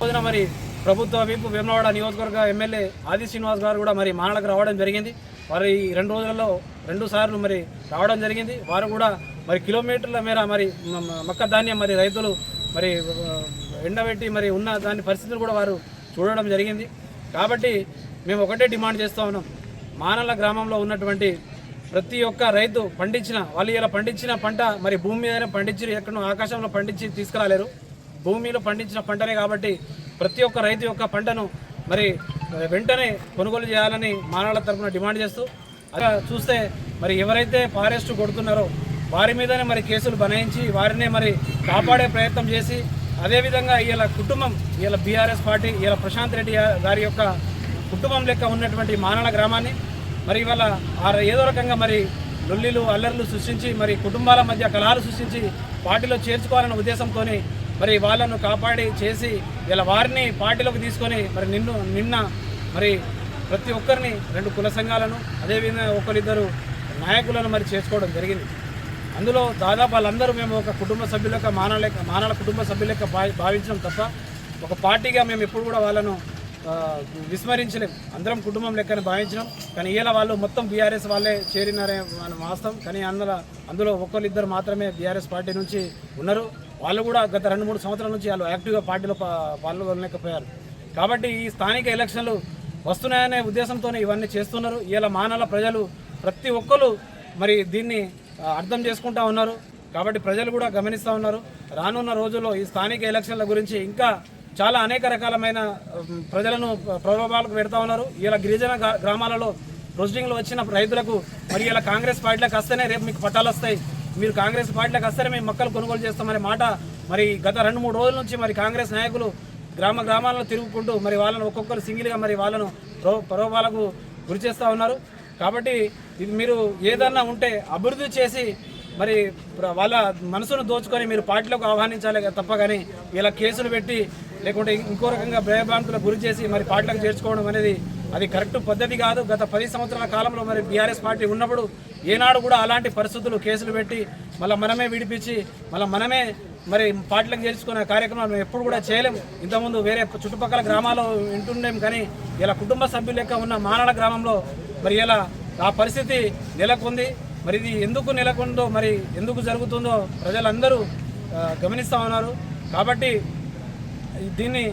రోజున మరి ప్రభుత్వ వైపు వేమలవాడ నియోజకవర్గ ఎమ్మెల్యే ఆది శ్రీనివాస్ గారు కూడా మరి మానలకు రావడం జరిగింది. వారు ఈ రెండు రోజులలో రెండు సార్లు మరి రావడం జరిగింది. వారు కూడా మరి కిలోమీటర్ల మేర మరి మొక్క మక్క ధాన్యం మరి రైతులు మరి ఎండబెట్టి మరి ఉన్న దాని పరిస్థితులు కూడా వారు చూడడం జరిగింది. కాబట్టి మేము ఒకటే డిమాండ్ చేస్తూ ఉన్నాం. మానల గ్రామంలో ఉన్నటువంటి ప్రతి ఒక్క రైతు పండించిన వాళ్ళు ఇలా పండించిన పంట మరి భూమి మీద పండించి ఎక్కడో ఆకాశంలో పండించి తీసుకురాలేరు. భూమిలో పండించిన పంటనే కాబట్టి ప్రతి ఒక్క రైతు యొక్క పంటను మరి వెంటనే కొనుగోలు చేయాలని మానవుల తరఫున డిమాండ్ చేస్తూ అలా చూస్తే మరి ఎవరైతే ఫారెస్ట్ కొడుతున్నారో వారి మీదనే మరి కేసులు బనాయించి వారినే మరి కాపాడే ప్రయత్నం చేసి అదేవిధంగా ఇలా కుటుంబం ఇలా బీఆర్ఎస్ పార్టీ ఇలా ప్రశాంత్ రెడ్డి గారి యొక్క కుటుంబం లెక్క ఉన్నటువంటి మానల గ్రామాన్ని మరి ఇవాళ ఏదో రకంగా మరి లొల్లిలు అల్లర్లు సృష్టించి మరి కుటుంబాల మధ్య కళాలు సృష్టించి పార్టీలో చేర్చుకోవాలనే ఉద్దేశంతో మరి వాళ్ళను కాపాడి చేసి ఇలా వారిని పార్టీలోకి తీసుకొని మరి నిన్ను నిన్న మరి ప్రతి ఒక్కరిని రెండు కుల సంఘాలను అదేవిధంగా ఒకరిద్దరు నాయకులను మరి చేసుకోవడం జరిగింది. అందులో దాదాపు వాళ్ళందరూ మేము ఒక కుటుంబ సభ్యులక మానవ మానవ కుటుంబ సభ్యులక భావి భావించడం తప్ప ఒక పార్టీగా మేము ఎప్పుడు కూడా వాళ్ళను విస్మరించలేం. అందరం కుటుంబం లెక్కన భావించినాం. కానీ ఇలా వాళ్ళు మొత్తం బీఆర్ఎస్ వాళ్ళే చేరినారే మనం వాస్తవం. కానీ అందులో అందులో ఒకరిద్దరు మాత్రమే బీఆర్ఎస్ పార్టీ నుంచి ఉన్నారు. వాళ్ళు కూడా గత రెండు మూడు సంవత్సరాల నుంచి వాళ్ళు యాక్టివ్గా పార్టీలో పాల్గొనలేకపోయారు కాబట్టి ఈ స్థానిక ఎలక్షన్లు వస్తున్నాయనే ఉద్దేశంతో ఇవన్నీ చేస్తున్నారు. ఇలా మానల ప్రజలు ప్రతి ఒక్కరు మరి దీన్ని అర్థం చేసుకుంటా ఉన్నారు. కాబట్టి ప్రజలు కూడా గమనిస్తూ ఉన్నారు. రానున్న రోజుల్లో ఈ స్థానిక ఎలక్షన్ల గురించి ఇంకా చాలా అనేక రకాలమైన ప్రజలను ప్రలోభాలకు పెడతా ఉన్నారు. ఇలా గిరిజన గ్రామాలలో ప్రొసీడింగ్లో వచ్చిన రైతులకు మరి ఇలా కాంగ్రెస్ పార్టీలకు వస్తేనే రేపు మీకు పట్టాలు వస్తాయి. మీరు కాంగ్రెస్ పార్టీలకు వస్తేనే మేము మొక్కలు కొనుగోలు చేస్తామనే మాట మరి గత రెండు మూడు రోజుల నుంచి మరి కాంగ్రెస్ నాయకులు గ్రామ గ్రామాలను తిరుగుకుంటూ మరి వాళ్ళను ఒక్కొక్కరు సింగిల్గా మరి వాళ్ళను ప్రో ప్రలోభాలకు గురి చేస్తూ ఉన్నారు. కాబట్టి ఇది మీరు ఏదన్నా ఉంటే అభివృద్ధి చేసి మరి వాళ్ళ మనసును దోచుకొని మీరు పార్టీలకు ఆహ్వానించాలి తప్ప కానీ ఇలా కేసులు పెట్టి లేకుంటే ఇంకో రకంగా భయభ్రాంతులకు గురి చేసి మరి పార్టీలకు చేర్చుకోవడం అనేది అది కరెక్ట్ పద్ధతి కాదు. గత పది సంవత్సరాల కాలంలో మరి బీఆర్ఎస్ పార్టీ ఉన్నప్పుడు ఏనాడు కూడా అలాంటి పరిస్థితులు కేసులు పెట్టి మళ్ళీ మనమే విడిపించి మళ్ళీ మనమే మరి పార్టీలకు చేర్చుకునే కార్యక్రమాలు మేము ఎప్పుడు కూడా చేయలేము ఇంతకుముందు వేరే చుట్టుపక్కల గ్రామాల్లో వింటుండేం కానీ ఇలా కుటుంబ సభ్యులు లెక్క ఉన్న మానాడ గ్రామంలో మరి ఇలా ఆ పరిస్థితి నెలకొంది. మరి ఇది ఎందుకు నెలకొందో మరి ఎందుకు జరుగుతుందో ప్రజలందరూ గమనిస్తూ ఉన్నారు. కాబట్టి దీన్ని